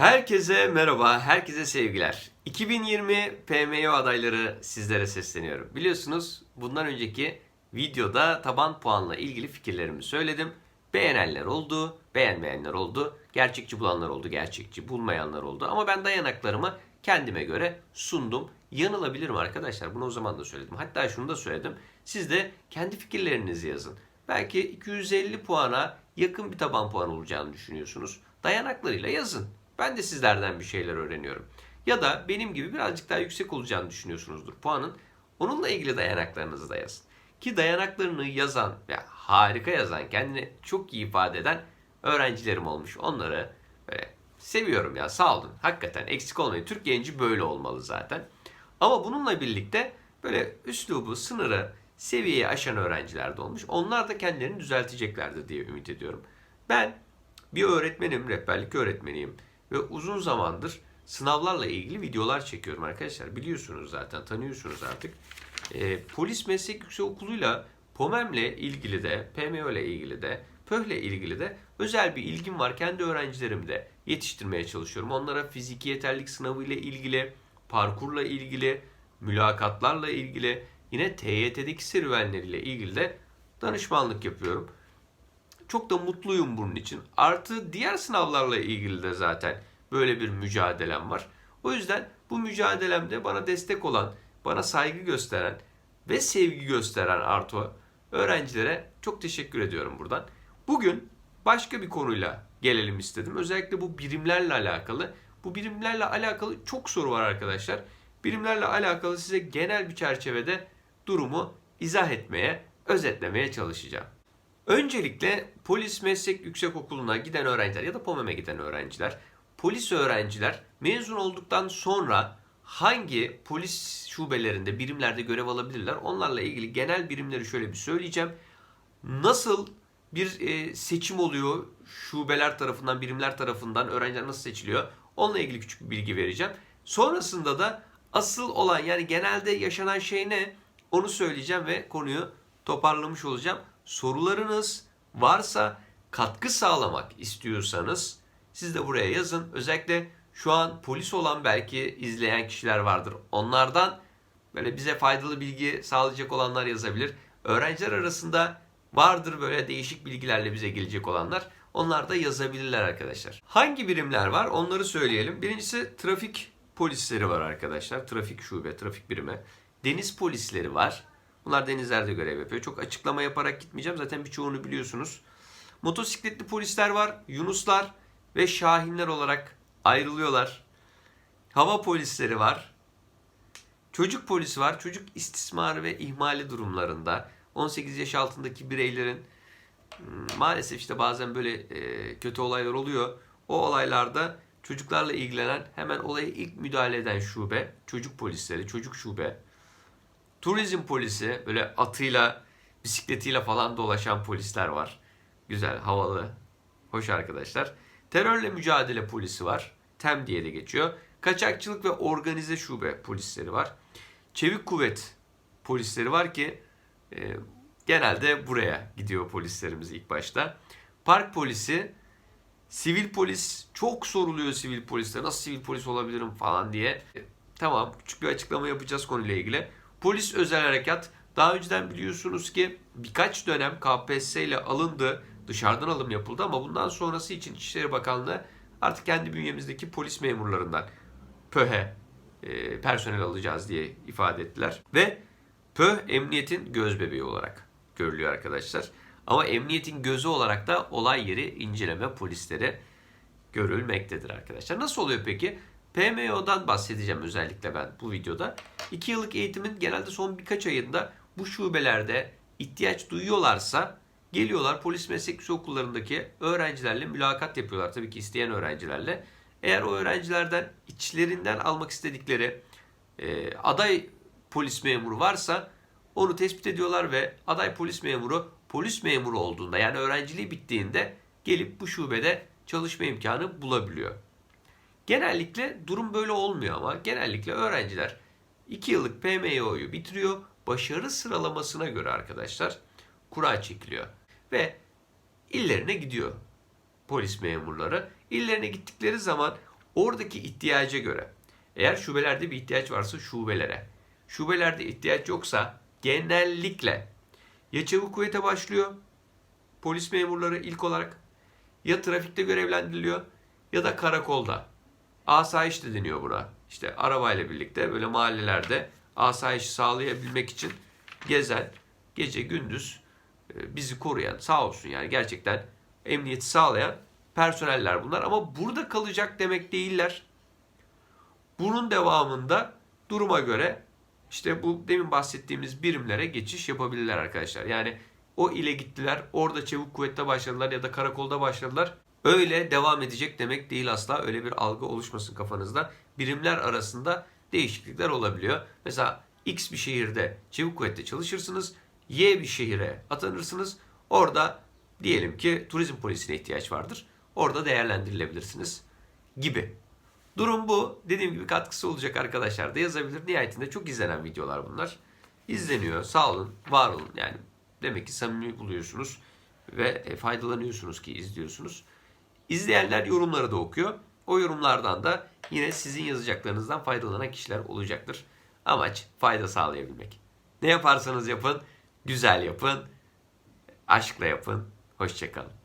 Herkese merhaba, herkese sevgiler. 2020 PMO adayları sizlere sesleniyorum. Biliyorsunuz bundan önceki videoda taban puanla ilgili fikirlerimi söyledim. Beğenenler oldu, beğenmeyenler oldu, gerçekçi bulanlar oldu, gerçekçi bulmayanlar oldu. Ama ben dayanaklarımı kendime göre sundum. Yanılabilirim arkadaşlar. Bunu o zaman da söyledim. Hatta şunu da söyledim. Siz de kendi fikirlerinizi yazın. Belki 250 puana yakın bir taban puan olacağını düşünüyorsunuz. Dayanaklarıyla yazın. Ben de sizlerden bir şeyler öğreniyorum. Ya da benim gibi birazcık daha yüksek olacağını düşünüyorsunuzdur puanın. Onunla ilgili dayanaklarınızı da yazın. Ki dayanaklarını yazan ve harika yazan, kendini çok iyi ifade eden öğrencilerim olmuş. Onları böyle seviyorum ya sağ olun. Hakikaten eksik olmayın. Türk genci böyle olmalı zaten. Ama bununla birlikte böyle üslubu, sınırı, seviyeyi aşan öğrenciler de olmuş. Onlar da kendilerini düzelteceklerdir diye ümit ediyorum. Ben bir öğretmenim, rehberlik öğretmeniyim ve uzun zamandır sınavlarla ilgili videolar çekiyorum arkadaşlar. Biliyorsunuz zaten, tanıyorsunuz artık. Ee, Polis Meslek Yüksekokulu'yla POMEM'le ilgili de, PMO ile ilgili de, PÖH'le ilgili de özel bir ilgim var. Kendi öğrencilerimi de yetiştirmeye çalışıyorum. Onlara fiziki yeterlik sınavı ile ilgili, parkurla ilgili, mülakatlarla ilgili, yine TYT'deki serüvenleriyle ilgili de danışmanlık yapıyorum. Çok da mutluyum bunun için. Artı diğer sınavlarla ilgili de zaten böyle bir mücadelem var. O yüzden bu mücadelemde bana destek olan, bana saygı gösteren ve sevgi gösteren Arto öğrencilere çok teşekkür ediyorum buradan. Bugün başka bir konuyla gelelim istedim. Özellikle bu birimlerle alakalı. Bu birimlerle alakalı çok soru var arkadaşlar. Birimlerle alakalı size genel bir çerçevede durumu izah etmeye, özetlemeye çalışacağım. Öncelikle polis meslek yüksekokulu'na giden öğrenciler ya da POMEM'e giden öğrenciler, polis öğrenciler mezun olduktan sonra hangi polis şubelerinde, birimlerde görev alabilirler? Onlarla ilgili genel birimleri şöyle bir söyleyeceğim. Nasıl bir e, seçim oluyor şubeler tarafından, birimler tarafından öğrenciler nasıl seçiliyor? Onunla ilgili küçük bir bilgi vereceğim. Sonrasında da asıl olan yani genelde yaşanan şey ne? Onu söyleyeceğim ve konuyu toparlamış olacağım. Sorularınız varsa katkı sağlamak istiyorsanız siz de buraya yazın. Özellikle şu an polis olan belki izleyen kişiler vardır. Onlardan böyle bize faydalı bilgi sağlayacak olanlar yazabilir. Öğrenciler arasında vardır böyle değişik bilgilerle bize gelecek olanlar. Onlar da yazabilirler arkadaşlar. Hangi birimler var onları söyleyelim. Birincisi trafik polisleri var arkadaşlar. Trafik şube, trafik birimi. Deniz polisleri var. Bunlar denizlerde görev yapıyor. Çok açıklama yaparak gitmeyeceğim. Zaten birçoğunu biliyorsunuz. Motosikletli polisler var. Yunuslar ve Şahinler olarak ayrılıyorlar. Hava polisleri var. Çocuk polisi var. Çocuk istismarı ve ihmali durumlarında 18 yaş altındaki bireylerin hmm, maalesef işte bazen böyle e, kötü olaylar oluyor. O olaylarda çocuklarla ilgilenen hemen olaya ilk müdahale eden şube, çocuk polisleri, çocuk şube. Turizm polisi böyle atıyla, bisikletiyle falan dolaşan polisler var. Güzel, havalı, hoş arkadaşlar. Terörle mücadele polisi var. TEM diye de geçiyor. Kaçakçılık ve organize şube polisleri var. Çevik kuvvet polisleri var ki e, genelde buraya gidiyor polislerimiz ilk başta. Park polisi, sivil polis çok soruluyor sivil poliste. Nasıl sivil polis olabilirim falan diye. E, tamam küçük bir açıklama yapacağız konuyla ilgili. Polis özel harekat daha önceden biliyorsunuz ki birkaç dönem KPSS ile alındı. Dışarıdan alım yapıldı ama bundan sonrası için İçişleri Bakanlığı artık kendi bünyemizdeki polis memurlarından PÖH'e e, personel alacağız diye ifade ettiler. Ve PÖH emniyetin göz bebeği olarak görülüyor arkadaşlar. Ama emniyetin gözü olarak da olay yeri inceleme polisleri görülmektedir arkadaşlar. Nasıl oluyor peki? PMO'dan bahsedeceğim özellikle ben bu videoda. 2 yıllık eğitimin genelde son birkaç ayında bu şubelerde ihtiyaç duyuyorlarsa geliyorlar polis meslek yüksek okullarındaki öğrencilerle mülakat yapıyorlar. Tabii ki isteyen öğrencilerle. Eğer o öğrencilerden içlerinden almak istedikleri e, aday polis memuru varsa onu tespit ediyorlar ve aday polis memuru polis memuru olduğunda yani öğrenciliği bittiğinde gelip bu şubede çalışma imkanı bulabiliyor. Genellikle durum böyle olmuyor ama genellikle öğrenciler 2 yıllık PMYO'yu bitiriyor. Başarı sıralamasına göre arkadaşlar kura çekiliyor. Ve illerine gidiyor polis memurları. İllerine gittikleri zaman Oradaki ihtiyaca göre eğer şubelerde bir ihtiyaç varsa şubelere, şubelerde ihtiyaç yoksa genellikle ya çevik kuvvete başlıyor polis memurları ilk olarak ya trafikte görevlendiriliyor ya da karakolda. Asayiş de deniyor buna. İşte arabayla birlikte böyle mahallelerde asayişi sağlayabilmek için gezen, gece gündüz e, bizi koruyan sağ olsun yani gerçekten emniyeti sağlayan personeller bunlar. Ama burada kalacak demek değiller. Bunun devamında duruma göre işte bu demin bahsettiğimiz birimlere geçiş yapabilirler arkadaşlar. Yani o ile gittiler, orada çevik kuvvette başladılar ya da karakolda başladılar. Öyle devam edecek demek değil asla. Öyle bir algı oluşmasın kafanızda. Birimler arasında değişiklikler olabiliyor. Mesela X bir şehirde çevik kuvvette çalışırsınız. Y bir şehire atanırsınız. Orada diyelim ki turizm polisine ihtiyaç vardır. Orada değerlendirilebilirsiniz gibi. Durum bu. Dediğim gibi katkısı olacak arkadaşlar da yazabilir. Nihayetinde çok izlenen videolar bunlar. İzleniyor. Sağ olun, var olun. Yani demek ki samimi buluyorsunuz ve faydalanıyorsunuz ki izliyorsunuz. İzleyenler yorumları da okuyor. O yorumlardan da yine sizin yazacaklarınızdan faydalanan kişiler olacaktır. Amaç fayda sağlayabilmek. Ne yaparsanız yapın, güzel yapın, aşkla yapın. Hoşçakalın.